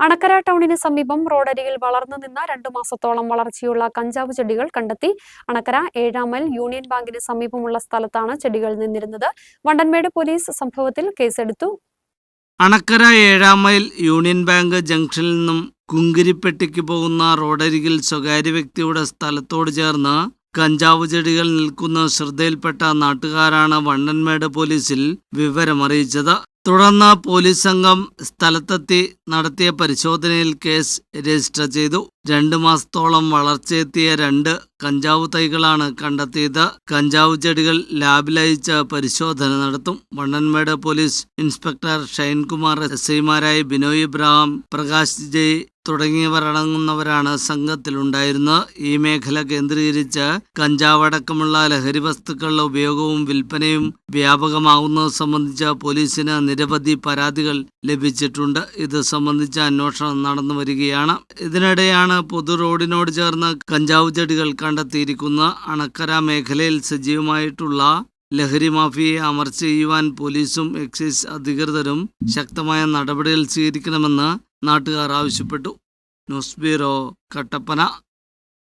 അണക്കര ടൗണിന് സമീപം റോഡരികിൽ വളർന്നു നിന്ന രണ്ടു മാസത്തോളം വളർച്ചയുള്ള കഞ്ചാവ് ചെടികൾ കണ്ടെത്തി അണക്കര ഏഴാം മൈൽ യൂണിയൻ ബാങ്കിന് സമീപമുള്ള സ്ഥലത്താണ് ചെടികൾ നിന്നിരുന്നത്. വണ്ടൻമേട് പോലീസ് സംഭവത്തിൽ കേസെടുത്തു. അണക്കര ഏഴാം മൈൽ യൂണിയൻ ബാങ്ക് ജംഗ്ഷനിൽ നിന്നും കുങ്കിരിപ്പെട്ടിക്ക് പോകുന്ന റോഡരികിൽ സ്വകാര്യ വ്യക്തിയുടെ സ്ഥലത്തോട് ചേർന്ന് കഞ്ചാവ് ചെടികൾ നിൽക്കുന്ന ശ്രദ്ധയിൽപ്പെട്ട നാട്ടുകാരാണ് വണ്ണൻമേട് പോലീസിൽ വിവരമറിയിച്ചത്. തുടർന്ന് പോലീസ് സംഘം സ്ഥലത്തെത്തി നടത്തിയ പരിശോധനയിൽ കേസ് രജിസ്റ്റർ ചെയ്തു. രണ്ട് മാസത്തോളം വളർച്ചയെത്തിയ രണ്ട് കഞ്ചാവ് തൈകളാണ് കണ്ടെത്തിയത്. കഞ്ചാവ് ചെടികൾ ലാബിലയച്ച് പരിശോധന നടത്തും. Vandanmedu police inspector Shinekumar S ഐമാരായി Binoy Ibrahim Prakash Jai തുടങ്ങിയവർ അടങ്ങുന്നവരാണ് സംഘത്തിലുണ്ടായിരുന്നത് ഈ മേഖല കേന്ദ്രീകരിച്ച് കഞ്ചാവ് അടക്കമുള്ള ലഹരി വസ്തുക്കളുടെ ഉപയോഗവും വിൽപ്പനയും വ്യാപകമാവുന്നത് സംബന്ധിച്ച് പോലീസിന് നിരവധി പരാതികൾ ലഭിച്ചിട്ടുണ്ട്. ഇത് സംബന്ധിച്ച അന്വേഷണം നടന്നു വരികയാണ്. ഇതിനിടെയാണ് പൊതു റോഡിനോട് ചേർന്ന് കഞ്ചാവ് ചെടികൾ കണ്ടെത്തിയിരിക്കുന്ന അണക്കര മേഖലയിൽ സജീവമായിട്ടുള്ള ലഹരി മാഫിയെ അമർച്ച ചെയ്യുവാൻ പോലീസും എക്സൈസ് അധികൃതരും ശക്തമായ നടപടികൾ സ്വീകരിക്കണമെന്ന് നാട്ടുകാർ ആവശ്യപ്പെട്ടു. నుస్బిరో కట్టపన